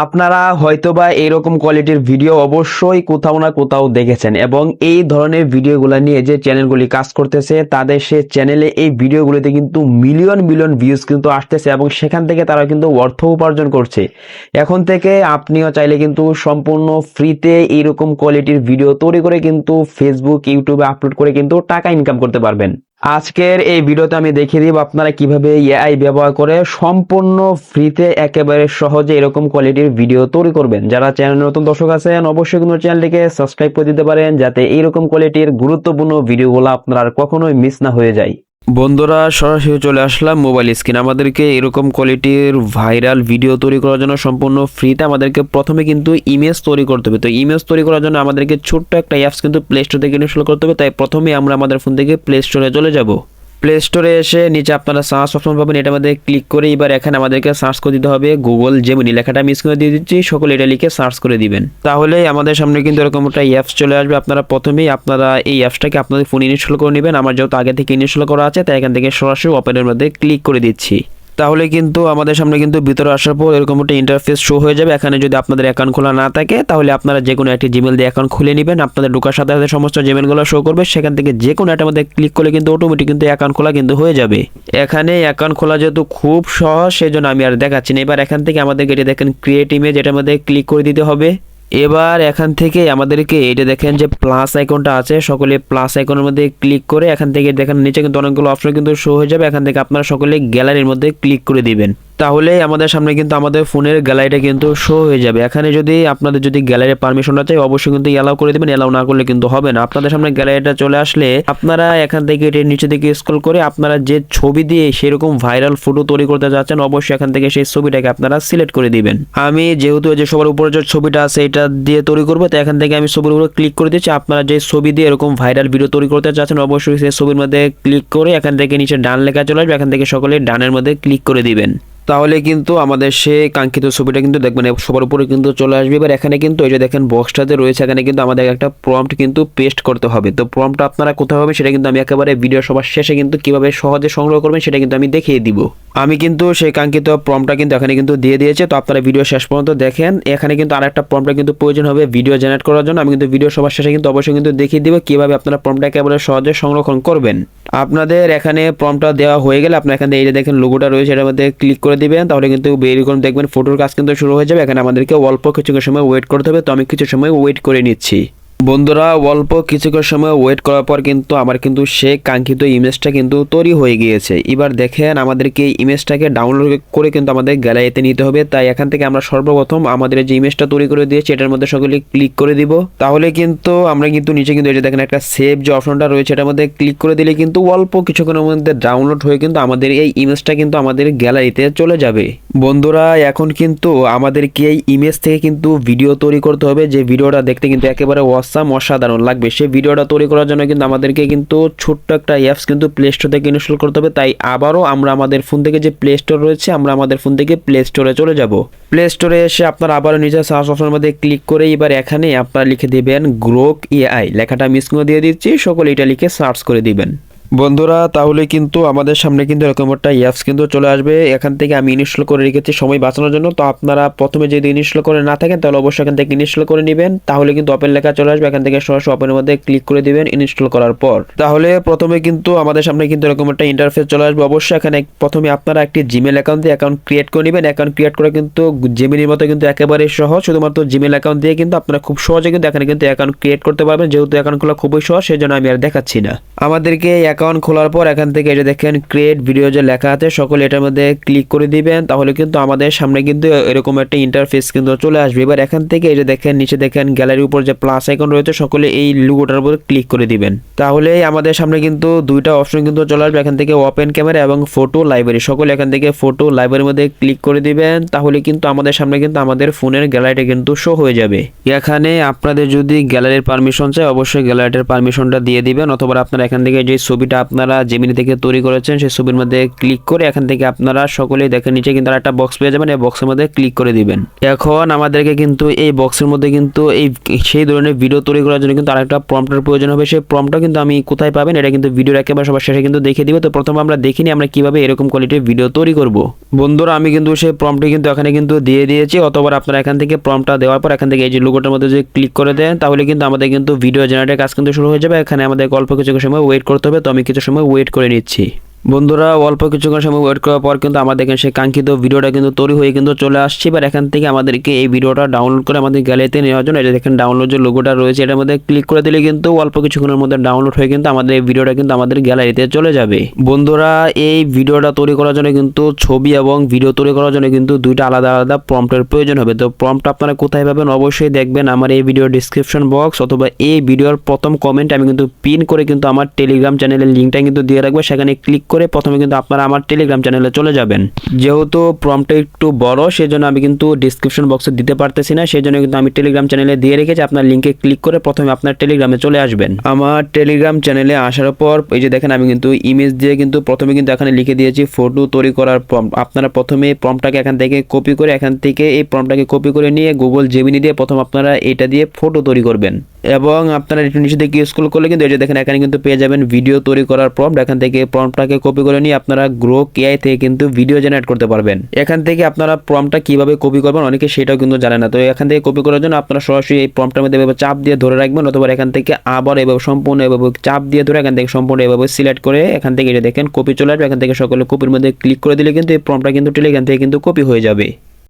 আপনারা হয়তোবা এরকম কোয়ালিটির ভিডিও অবশ্যই কোথাও না কোথাও দেখেছেন এবং এই ধরনের ভিডিওগুলো নিয়ে যে চ্যানেলগুলি কাজ করতেছে, তাদের সে চ্যানেলে এই ভিডিওগুলিতে কিন্তু মিলিয়ন মিলিয়ন ভিউজ কিন্তু আসতেছে এবং সেখান থেকে তারা কিন্তু অর্থ উপার্জন করছে। এখন থেকে আপনিও চাইলে কিন্তু সম্পূর্ণ ফ্রিতে এইরকম কোয়ালিটির ভিডিও তৈরি করে কিন্তু ফেসবুক ইউটিউবে আপলোড করে কিন্তু টাকা ইনকাম করতে পারবেন। আজকের এই ভিডিওতে আমি দেখিয়ে দিব আপনারা কীভাবে এআই ব্যবহার করে সম্পূর্ণ ফ্রিতে একেবারে সহজে এরকম কোয়ালিটির ভিডিও তৈরি করবেন। যারা চ্যানেল নতুন দর্শক আছেন, অবশ্যই কোনো চ্যানেলটিকে সাবস্ক্রাইব করে দিতে পারেন, যাতে এইরকম কোয়ালিটির গুরুত্বপূর্ণ ভিডিওগুলো আপনার কখনোই মিস না হয়ে যায়। বন্ধুরা, সরাসরি চলে আসলাম মোবাইল স্ক্রিন আমাদেরকে এরকম কোয়ালিটির ভাইরাল ভিডিও তৈরি করার জন্য সম্পূর্ণ ফ্রিতে আমাদেরকে প্রথমে কিন্তু ইমেজ তৈরি করতে হবে। তো ইমেজ তৈরি করার জন্য আমাদেরকে ছোট্ট একটা অ্যাপস কিন্তু প্লে স্টোর থেকে ইনস্টল করতে হবে। তাই প্রথমে আমরা আমাদের ফোন থেকে প্লে স্টোরে চলে যাব। প্লে স্টোরে এসে নিচে আপনারা সার্চ অপশন পাবেন। এটার মধ্যে ক্লিক করে এবার এখানে আমাদেরকে সার্চ করে দিতে হবে গুগল যেমনি লেখাটা মিস করে দিয়ে দিচ্ছি, সকলে এটা লিখে সার্চ করে দিবেন। তাহলে আমাদের সামনে কিন্তু এরকম একটা অ্যাপস চলে আসবে। আপনারা প্রথমেই আপনারা এই অ্যাপসটাকে আপনাদের ফোনে ইনস্টল করে নেবেন। আমার যেহেতু আগে থেকে ইনস্টল করা আছে, তাই এখান থেকে সরাসরি ওপেনের মধ্যে ক্লিক করে দিচ্ছি। তাহলে কিন্তু আমাদের সামনে কিন্তু ভিতরে আসার পর এরকম একটা ইন্টারফেস শো হয়ে যাবে। এখানে যদি আপনাদের অ্যাকাউন্ট খোলা না থাকে, তাহলে আপনারা যে কোনো একটি জিমেল দিয়ে অ্যাকাউন্ট খুলে নেবেন। আপনাদের ঢোকার সাথে সাথে সমস্ত জিমেলগুলো শো করবে। সেখান থেকে যে কোনো একটা মধ্যে ক্লিক করলে কিন্তু অটোমেটিক কিন্তু অ্যাকাউন্ট খোলা কিন্তু হয়ে যাবে। এখানে অ্যাকাউন্ট খোলা যেহেতু খুব সহজ সেই জন্য আমি আর দেখাচ্ছি না। এবার এখান থেকে আমাদেরকে এটি দেখেন ক্রিয়েট ইমেজ এটার মধ্যে ক্লিক করে দিতে হবে। এবার এখান থেকে আমাদেরকে এটা দেখেন যে প্লাস আইকনটা আছে, সকলে প্লাস আইকনের মধ্যে ক্লিক করে এখান থেকে দেখেন নিচে কিন্তু অনেকগুলো অপশন কিন্তু শো হয়ে যাবে। এখান থেকে আপনারা সকলে গ্যালারির মধ্যে ক্লিক করে দিবেন। তাহলে আমাদের সামনে কিন্তু আমাদের ফোনের গ্যালারিটা কিন্তু শো হয়ে যাবে। এখানে যদি আপনাদের যদি গ্যালারির পারমিশনটা চাই, অবশ্যই কিন্তু এলাও করে দিবেন। এলাও না করলে কিন্তু হবে না। আপনাদের সামনে গ্যালারিটা চলে আসলে আপনারা এখান থেকে এটির নিচে দিকে স্ক্রল করে আপনারা যে ছবি দিয়ে সেরকম ভাইরাল ফটো তৈরি করতে যাচ্ছেন, অবশ্যই এখান থেকে সেই ছবিটাকে আপনারা সিলেক্ট করে দিবেন। আমি যেহেতু যে সবার উপরে যে ছবিটা আছে, এটা দিয়ে তৈরি করব, তো এখান থেকে আমি ছবির উপরে ক্লিক করে দিচ্ছি। আপনারা যে ছবি দিয়ে এরকম ভাইরাল ভিডিও তৈরি করতে চাচ্ছেন অবশ্যই সেই ছবির মধ্যে ক্লিক করে এখান থেকে নিচে ডান লেখা চলে আসবে। এখান থেকে সকলে ডানের মধ্যে ক্লিক করে দিবেন। তাহলে কিন্তু আমাদের সে কাঙ্ক্ষিত ছবিটা কিন্তু দেখবেন সবার উপরে কিন্তু চলে আসবে। এবার এখানে কিন্তু এই যে দেখেন বক্সটাতে রয়েছে, এখানে কিন্তু আমাদের একটা প্রম্পট কিন্তু পেস্ট করতে হবে। তো প্রম্পটটা আপনারা কোথায় হবে সেটা কিন্তু আমি একেবারে ভিডিও সবার শেষে কিন্তু কীভাবে সহজে সংগ্রহ করবেন সেটা কিন্তু আমি দেখিয়ে দিব। আমি কিন্তু সেই কাঙ্ক্ষিত প্রম্পটটা কিন্তু এখানে কিন্তু দিয়ে দিয়েছে। তো আপনারা ভিডিও শেষ পর্যন্ত দেখেন। এখানে কিন্তু আরেকটা প্রম্পটটা কিন্তু প্রয়োজন হবে ভিডিও জেনারেট করার জন্য। আমি কিন্তু ভিডিও সবার শেষে কিন্তু অবশ্যই কিন্তু দেখিয়ে দিব কীভাবে আপনারা প্রম্পটটা একেবারে সহজে সংরক্ষণ করবেন। আপনাদের এখানে প্রম্পটটা দেওয়া হয়ে গেলে আপনার এখানে এই যে দেখেন লোগোটা রয়েছে, এটার মধ্যে ক্লিক করে দিবেন। তাহলে কিন্তু এরকম দেখবেন ফটোর কাজ কিন্তু শুরু হয়ে যাবে। এখানে আমাদেরকে অল্প কিছু সময় ওয়েট করতে হবে। তো আমি কিছু সময় ওয়েট করে নিচ্ছি। বন্ধুরা, অল্প কিছুক্ষণ সময় ওয়েট করার পর কিন্তু আমার কিন্তু সে কাঙ্ক্ষিত ইমেজটা কিন্তু তৈরি হয়ে গিয়েছে। এবার দেখেন আমাদেরকে ইমেজটাকে ডাউনলোড করে কিন্তু আমাদের গ্যালারিতে নিতে হবে। তাই এখান থেকে আমরা সর্বপ্রথম আমাদের যে ইমেজটা তৈরি করে দিয়েছি, এটার মধ্যে সকলে ক্লিক করে দিব। তাহলে কিন্তু আমরা কিন্তু নিচে কিন্তু এটা দেখেন একটা সেভ যে অপশনটা রয়েছে, এটার মধ্যে ক্লিক করে দিলে কিন্তু অল্প কিছুক্ষণের মধ্যে ডাউনলোড হয়ে কিন্তু আমাদের এই ইমেজটা কিন্তু আমাদের গ্যালারিতে চলে যাবে। বন্ধুরা, এখন কিন্তু আমাদেরকে এই ইমেজ থেকে কিন্তু ভিডিও তৈরি করতে হবে। যে ভিডিওটা দেখতে কিন্তু একেবারে অসাম অসাধারণ লাগবে। সেই ভিডিওটা তৈরি করার জন্য কিন্তু আমাদেরকে কিন্তু ছোট্ট একটা অ্যাপস কিন্তু প্লে স্টোর থেকে ইনস্টল করতে হবে। তাই আবারও আমরা আমাদের ফোন থেকে যে প্লে স্টোর রয়েছে, আমরা আমাদের ফোন থেকে প্লে স্টোরে চলে যাব। প্লে স্টোরে এসে আপনার আবারও নিজের সার্চ অপশনের মধ্যে ক্লিক করে এবার এখানে আপনারা লিখে দিবেন গ্রোক এআই লেখাটা মিস করে দিয়ে দিচ্ছি, সকলে এটা লিখে সার্চ করে দিবেন। বন্ধুরা, তাহলে কিন্তু আমাদের সামনে কিন্তু এরকম একটা অ্যাপস কিন্তু চলে আসবে। এখান থেকে আমি ইনস্টল করে রেখেছি সময় বাঁচানোর জন্য। তো আপনারা প্রথমে যদি ইনস্টল করে না থাকেন, তাহলে অবশ্যই এখান থেকে ইনস্টল করে নেবেন। তাহলে কিন্তু ওপেন লেখা চলে আসবে। এখান থেকে সরাসরি ওপেনের মধ্যে ক্লিক করে দিবেন ইনস্টল করার পর। তাহলে প্রথমে কিন্তু আমাদের সামনে কিন্তু এরকম একটা ইন্টারফেস চলে আসবে। অবশ্যই এখানে প্রথমে আপনারা একটি জিমেল অ্যাকাউন্ট দিয়ে অ্যাকাউন্ট ক্রিয়েট করে নেবেন। অ্যাকাউন্ট ক্রিয়েট করে কিন্তু জিমেলের মতো কিন্তু একেবারে সহজ। শুধুমাত্র জিমেল অ্যাকাউন্ট দিয়ে কিন্তু আপনারা খুব সহজে কিন্তু এখানে কিন্তু অ্যাকাউন্ট ক্রিয়েট করতে পারবেন। যেহেতু অ্যাকাউন্টগুলো খুবই সহজ সেই জন্য আমি আর দেখাচ্ছি না। আমাদেরকে খোলার পর এখান থেকে যে দেখেন ক্রিয়েট ভিডিও যে লেখা আছে, সকলে এটার মধ্যে ক্লিক করে দিবেন, তাহলে কিন্তু আমাদের সামনে কিন্তু এরকম একটা ইন্টারফেস কিন্তু চলে আসবে। এবার এখান থেকে এই যে দেখেন, নিচে দেখেন গ্যালারির উপর যে প্লাস আইকন রয়েছে, সকলে এই লুগোটার উপর ক্লিক করে দিবেন। তাহলে আমাদের সামনে কিন্তু দুইটা অপশন কিন্তু চলে আসবে, এখান থেকে ওপেন ক্যামেরা এবং ফটো লাইব্রেরি সকলে এখান থেকে ফটো লাইব্রেরির মধ্যে ক্লিক করে দিবেন, তাহলে কিন্তু আমাদের সামনে কিন্তু আমাদের ফোনের গ্যালারিটা কিন্তু শো হয়ে যাবে। এখানে আপনাদের যদি গ্যালারির পারমিশন চাই, অবশ্যই গ্যালারিটার পারমিশনটা দিয়ে দিবেন, অথবা আপনারা এখান থেকে যে ছবিটা ছবিটা আপনারা জেমিনি থেকে তৈরি করেছেন, সেই ছবির মধ্যে ক্লিক করে এখান থেকে আপনারা সকলেই দেখেন নিচে কিন্তু একটা বক্স পেয়ে যাবেন। এই বক্সের মধ্যে ক্লিক করে দিবেন। এখন আমাদেরকে কিন্তু এই বক্সের মধ্যে কিন্তু এই সেই ধরনের ভিডিও তৈরি করার জন্য কিন্তু আরেকটা প্রম্পটের প্রয়োজন হবে। সেই প্রম্পটটা কিন্তু আমি কোথায় পাবেন, এটা কিন্তু ভিডিওর একেবারে সবার শেষে কিন্তু দেখিয়ে দিব। তো প্রথমে আমরা দেখিনি আমরা কীভাবে এরকম কোয়ালিটির ভিডিও তৈরি করব। বন্ধুরা, আমি কিন্তু সেই প্রম্পটটি কিন্তু এখানে কিন্তু দিয়ে দিয়েছি। অথবা আপনারা এখান থেকে প্রম্পটটা দেওয়ার পর এখান থেকে এই যে লোগোটার মধ্যে যদি ক্লিক করে দেন, তাহলে কিন্তু আমাদের কিন্তু ভিডিও জেনারেটের কাজ কিন্তু শুরু হয়ে যাবে। এখানে আমাদের অল্প কিছু সময় ওয়েট করতে হবে। তো আমি কিছু সময় ওয়েট করে নিচ্ছি। বন্ধুরা, অল্প কিছুক্ষণ সময় ওয়েট করার পর কিন্তু আমাদের এখানে সেই কাঙ্ক্ষিত ভিডিওটা কিন্তু তৈরি হয়ে কিন্তু চলে আসছে। এবার এখান থেকে আমাদেরকে এই ভিডিওটা ডাউনলোড করে আমাদের গ্যালারিতে নেওয়ার জন্য এটা দেখেন ডাউনলোড যে লোগোটা রয়েছে, এটার মধ্যে ক্লিক করে দিলে কিন্তু অল্প কিছুক্ষণের মধ্যে ডাউনলোড হয়ে কিন্তু আমাদের এই ভিডিওটা কিন্তু আমাদের গ্যালারিতে চলে যাবে। বন্ধুরা, এই ভিডিওটা তৈরি করার জন্য কিন্তু ছবি এবং ভিডিও তৈরি করার জন্য কিন্তু দুইটা আলাদা আলাদা প্রম্পটের প্রয়োজন হবে। তো প্রম্পট আপনারা কোথায় পাবেন অবশ্যই দেখবেন আমার এই ভিডিওর ডিসক্রিপশন বক্স অথবা এই ভিডিওর প্রথম কমেন্ট আমি কিন্তু পিন করে কিন্তু আমার টেলিগ্রাম চ্যানেলের লিঙ্কটা কিন্তু দিয়ে রাখব। সেখানে ক্লিক করে প্রথমে কিন্তু আপনারা আমার টেলিগ্রাম চ্যানেলে চলে যাবেন। যেহেতু প্রম্পটটা একটু বড়, সেজন্য আমি কিন্তু ডিসক্রিপশন বক্সে দিতে পারতেছি না সেই জন্য কিন্তু আমি টেলিগ্রাম চ্যানেলে দিয়ে রেখেছি, আপনার লিঙ্কে ক্লিক করে প্রথমে আপনার টেলিগ্রামে চলে আসবেন। আমার টেলিগ্রাম চ্যানেলে আসার পর, এই যে দেখেন আমি কিন্তু ইমেজ দিয়ে কিন্তু প্রথমে কিন্তু এখানে লিখে দিয়েছি ফটো তৈরি করার প্রম্পট আপনারা প্রথমে প্রম্পটটাকে এখান থেকে কপি করে, এখান থেকে এই প্রম্পটটাকে কপি করে নিয়ে গুগল জেমিনি দিয়ে প্রথম আপনারা এটা দিয়ে ফটো তৈরি করবেন। এবং আপনারা একটু নিচে দিকে স্ক্রল করলে কিন্তু এই যে দেখেন এখানে কিন্তু পেয়ে যাবেন ভিডিও তৈরি করার প্রম্পট এখান থেকে প্রম্পটটাকে কপি করে নিয়ে আপনারা গ্রো কেআই থেকে কিন্তু ভিডিও জেনারেট করতে পারবেন। এখান থেকে আপনারা প্রমটা কীভাবে কপি করবেন অনেকে সেটাও কিন্তু জানে না। তো এখান থেকে কপি করার জন্য আপনারা সরাসরি এই প্রমটার মধ্যে এভাবে চাপ দিয়ে ধরে রাখবেন অথবা এখান থেকে আবার এভাবে সম্পূর্ণ এভাবে চাপ দিয়ে ধরে এখান থেকে সম্পূর্ণ এভাবে সিলেক্ট করে এখান থেকে এটা দেখেন কপি চলে আসবে। এখান থেকে সকলে কপির মধ্যে ক্লিক করে দিলে কিন্তু এই প্রমটা কিন্তু টেলে এখান থেকে কিন্তু কপি হয়ে যাবে।